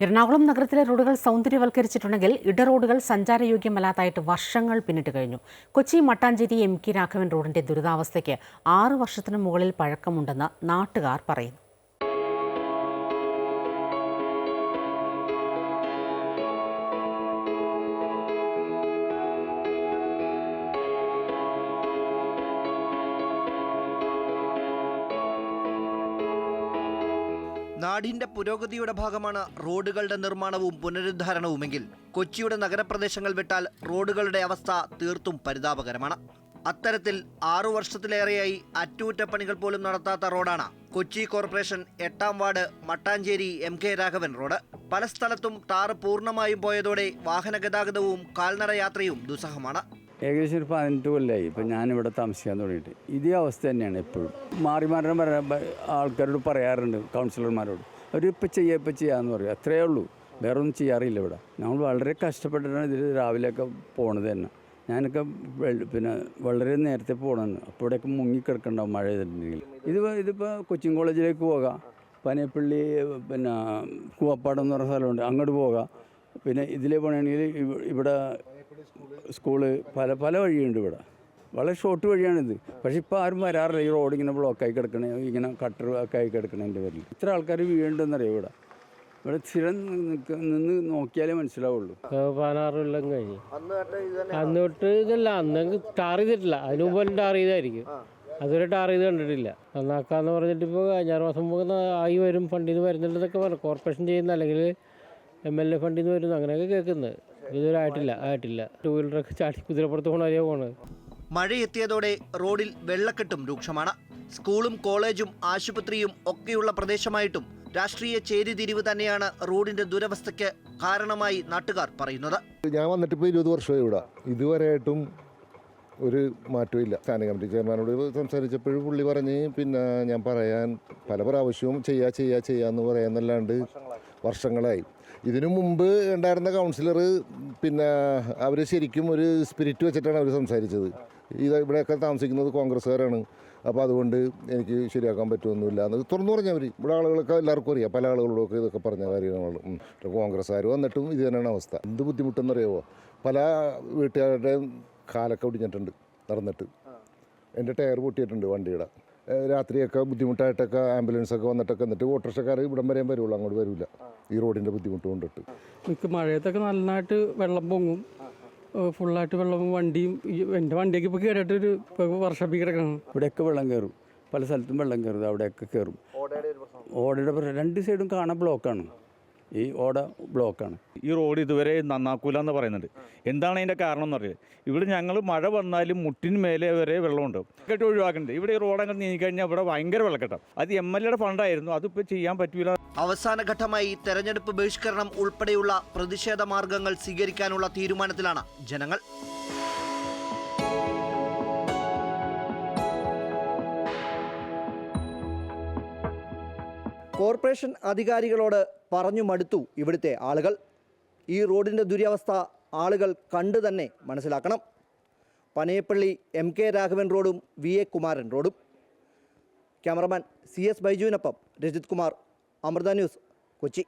എറണാകുളം നഗരത്തിലെ റോഡുകൾ സൗന്ദര്യവൽക്കരിച്ചിട്ടുണ്ടെങ്കിൽ ഇടറോഡുകൾ സഞ്ചാരയോഗ്യമല്ലാതായിട്ട് വർഷങ്ങൾ പിന്നിട്ട് കഴിഞ്ഞു. കൊച്ചി മട്ടാഞ്ചേരി എം കെ രാഘവൻ റോഡിന്റെ ദുരിതാവസ്ഥയ്ക്ക് ആറ് വർഷത്തിനു മുകളിൽ പഴക്കമുണ്ടെന്ന് നാട്ടുകാർ പറയുന്നു. നാടിന്റെ പുരോഗതിയുടെ ഭാഗമാണ് റോഡുകളുടെ നിർമ്മാണവും പുനരുദ്ധാരണവുമെങ്കിൽ കൊച്ചിയുടെ നഗരപ്രദേശങ്ങൾ വിട്ടാൽ റോഡുകളുടെ അവസ്ഥ തീർത്തും പരിതാപകരമാണ്. അത്തരത്തിൽ ആറു വർഷത്തിലേറെയായി അറ്റകുറ്റപ്പണികൾ പോലും നടത്താത്ത റോഡാണ് കൊച്ചി കോർപ്പറേഷൻ എട്ടാം ward Mattancherry M K Raghavan road. പല സ്ഥലത്തും ടാർ പൂർണമായും പോയതോടെ വാഹന ഗതാഗതവും കാൽനട യാത്രയും ദുസ്സഹമാണ്. ഏകദേശം ഒരു പതിനെട്ട് കൊല്ലമായി ഇപ്പം ഞാനിവിടെ താമസിക്കാൻ തുടങ്ങിയിട്ട്. ഇതേ അവസ്ഥ തന്നെയാണ് എപ്പോഴും. മാറി മാറി ആൾക്കാരോട് പറയാറുണ്ട് കൗൺസിലർമാരോട് അവർ ഇപ്പം ചെയ്യുക ഇപ്പം ചെയ്യാമെന്ന് പറയും. അത്രയേ ഉള്ളൂ. വേറെ ഒന്നും ചെയ്യാറില്ല ഇവിടെ. നമ്മൾ വളരെ കഷ്ടപ്പെട്ടിട്ടാണ് ഇതിൽ രാവിലെയൊക്കെ പോണത് തന്നെ. ഞാനൊക്കെ പിന്നെ വളരെ നേരത്തെ പോകണമെന്ന് അപ്പോൾ ഇവിടെയൊക്കെ മുങ്ങിക്കിടക്കണ്ടാവും മഴ ചെയ്തിട്ടുണ്ടെങ്കിൽ ഇത് ഇതിപ്പോൾ കൊച്ചിൻ കോളേജിലേക്ക് പോകാം. പനയപ്പള്ളി പിന്നെ കൂവപ്പാടം എന്ന് പറഞ്ഞ സ്ഥലമുണ്ട്. അങ്ങോട്ട് പോകാം. പിന്നെ ഇതിലേ പോകണമെങ്കിൽ ഇവ- ഇവിടെ സ്കൂൾ പല പല വഴിയുണ്ട് ഇവിടെ. വളരെ ഷോർട്ട് വഴിയാണിത്. പക്ഷെ ഇപ്പോൾ ആരും വരാറില്ല. ഈ റോഡ് ഇങ്ങനെ ബ്ലോക്കായി കിടക്കണേ ഇങ്ങനെ കട്ടർ ഒക്കെ ആയി കിടക്കണതിന്റെ പേരിൽ ഇത്ര ആൾക്കാർ വീഴുണ്ടെന്നറിയാം ഇവിടെ? ഇവിടെ സ്ഥിരം നിന്ന് നോക്കിയാലേ മനസ്സിലാവുള്ളൂ. ഇപ്പൊ പതിനാറ് കൊല്ലം കഴിഞ്ഞു. അന്ന് തൊട്ട് ഇതല്ല അന്ന് ടാർ ചെയ്തിട്ടില്ല. അതിന് മുമ്പ് ടാർ ചെയ്തായിരിക്കും. അതുവരെ ടാർ ചെയ്ത് കണ്ടിട്ടില്ല. നന്നാക്കാന്ന് പറഞ്ഞിട്ട് ഇപ്പോൾ അഞ്ചാറ് മാസം മുമ്പ് ആയി വരും ഫണ്ടിൽ നിന്ന് വരുന്നുണ്ടെന്നൊക്കെ പറഞ്ഞു. കോർപ്പറേഷൻ ചെയ്യുന്ന അല്ലെങ്കിൽ എം എൽ എ ഫണ്ടിൽ നിന്ന് വരുന്നു അങ്ങനെയൊക്കെ കേൾക്കുന്നത്. ഇതുവരെ ആയിട്ടില്ല. ആയിട്ടില്ല ടൂ വീലറൊക്കെ ചാടി കുതിരപ്പുറത്ത് പോകണവരെയാ പോണത്. മഴയെത്തിയതോടെ റോഡിൽ വെള്ളക്കെട്ടും രൂക്ഷമാണ്. സ്കൂളും കോളേജും ആശുപത്രിയും ഒക്കെയുള്ള പ്രദേശമായിട്ടും രാഷ്ട്രീയ ചേരിതിരിവ് തന്നെയാണ് റോഡിന്റെ ദുരവസ്ഥയ്ക്ക് കാരണമായി നാട്ടുകാർ പറയുന്നത്. ഞാൻ വന്നിട്ട് ഇപ്പോൾ ഇരുപത് വർഷമായി ഇവിടെ. ഇതുവരെയായിട്ടും ഒരു മാറ്റവും ഇല്ല. സ്റ്റാൻഡിംഗ് കമ്മിറ്റി ചെയർമാനോട് സംസാരിച്ചപ്പോഴും പുള്ളി പറഞ്ഞ് പിന്നെ ഞാൻ പറയാൻ പല പ്രാവശ്യവും ചെയ്യാ ചെയ്യാ ചെയ്യാന്ന് പറയാന്നല്ലാണ്ട് വർഷങ്ങളായി. ഇതിനു മുമ്പ് ഉണ്ടായിരുന്ന കൗൺസിലർ പിന്നെ അവർ ശരിക്കും ഒരു സ്പിരിറ്റ് വെച്ചിട്ടാണ് അവർ സംസാരിച്ചത്. ഇത് ഇവിടെയൊക്കെ താമസിക്കുന്നത് കോൺഗ്രസ്സുകാരാണ്. അപ്പോൾ അതുകൊണ്ട് എനിക്ക് ശരിയാക്കാൻ പറ്റുമൊന്നുമില്ല എന്ന് തുറന്നു പറഞ്ഞവർ ഇവിടെ ആളുകളൊക്കെ എല്ലാവർക്കും അറിയാം. പല ആളുകളോടൊക്കെ ഇതൊക്കെ പറഞ്ഞ കാര്യങ്ങളാണ്. ഉം. കോൺഗ്രസ്സുകാർ വന്നിട്ടും ഇത് തന്നെയാണ് അവസ്ഥ. എന്ത് ബുദ്ധിമുട്ടെന്നറിയാമോ പല വീട്ടുകാരുടെയും കാലൊക്കെ ഒടിഞ്ഞിട്ടുണ്ട് നടന്നിട്ട്. എന്റെ ടയർ പൊട്ടിയിട്ടുണ്ട് വണ്ടിയുടെ. രാത്രിയൊക്കെ ബുദ്ധിമുട്ടായിട്ടൊക്കെ ആംബുലൻസൊക്കെ വന്നിട്ടൊക്കെ എന്നിട്ട് ഓട്ടോറിക്ഷക്കാർ ഇവിടം വരെയും വരുള്ളൂ അങ്ങോട്ട് വരില്ല. ഈ റോഡിന്റെ ബുദ്ധിമുട്ട് കൊണ്ടിട്ട്. മിക്ക മഴയത്തൊക്കെ നന്നായിട്ട് വെള്ളം പൊങ്ങും. ഫുള്ളായിട്ട് വെള്ളം വണ്ടിയും ഈ എന്റെ വണ്ടിയൊക്കെ ഇപ്പോൾ കയറിയിട്ട് ഒരു ഇപ്പോൾ വർഷപ്പിൽ കിടക്കണം ഇവിടെയൊക്കെ വെള്ളം കയറും പല സ്ഥലത്തും വെള്ളം കയറും അവിടെയൊക്കെ കയറും ഓടയുടെ പ്രശ്നം. രണ്ട് സൈഡും കാണാൻ ബ്ലോക്കാണ് ഈ ഓട ബ്ലോക്കാണ്. ഈ റോഡ് ഇതുവരെ നന്നാക്കൂല എന്ന് പറയുന്നുണ്ട്. എന്താണ് അതിന്റെ കാരണം എന്ന് പറയുന്നത് ഇവിടെ ഞങ്ങൾ മഴ വന്നാലും മുട്ടിന് മേലെ വരെ വെള്ളമുണ്ട്. കെട്ട് ഒഴിവാക്കുന്നുണ്ട് ഇവിടെ ഈ റോഡ് നീങ്ങി നീങ്ങിക്കഴിഞ്ഞാൽ ഇവിടെ ഭയങ്കര വെള്ളക്കെട്ടാണ് അത് എം എൽ എയുടെ ഫണ്ടായിരുന്നു അതിപ്പോൾ ചെയ്യാൻ പറ്റൂല. അവസാന ഘട്ടമായി തെരഞ്ഞെടുപ്പ് ബഹിഷ്കരണം ഉൾപ്പെടെയുള്ള പ്രതിഷേധ മാർഗങ്ങൾ സ്വീകരിക്കാനുള്ള തീരുമാനത്തിലാണ് ജനങ്ങൾ. കോർപ്പറേഷൻ അധികാരികളോട് പറഞ്ഞു മടുത്തു ഇവിടുത്തെ ആളുകൾ. ഈ റോഡിന്റെ ദുരവസ്ഥ ആളുകൾ കണ്ടു തന്നെ മനസ്സിലാക്കണം. പനയപ്പള്ളി എം കെ രാഘവൻ റോഡും വി എ കുമാരൻ റോഡും. ക്യാമറമാൻ സി എസ് ബൈജുവിനൊപ്പം രജിത് കുമാർ അമൃത ന്യൂസ് കൊച്ചി.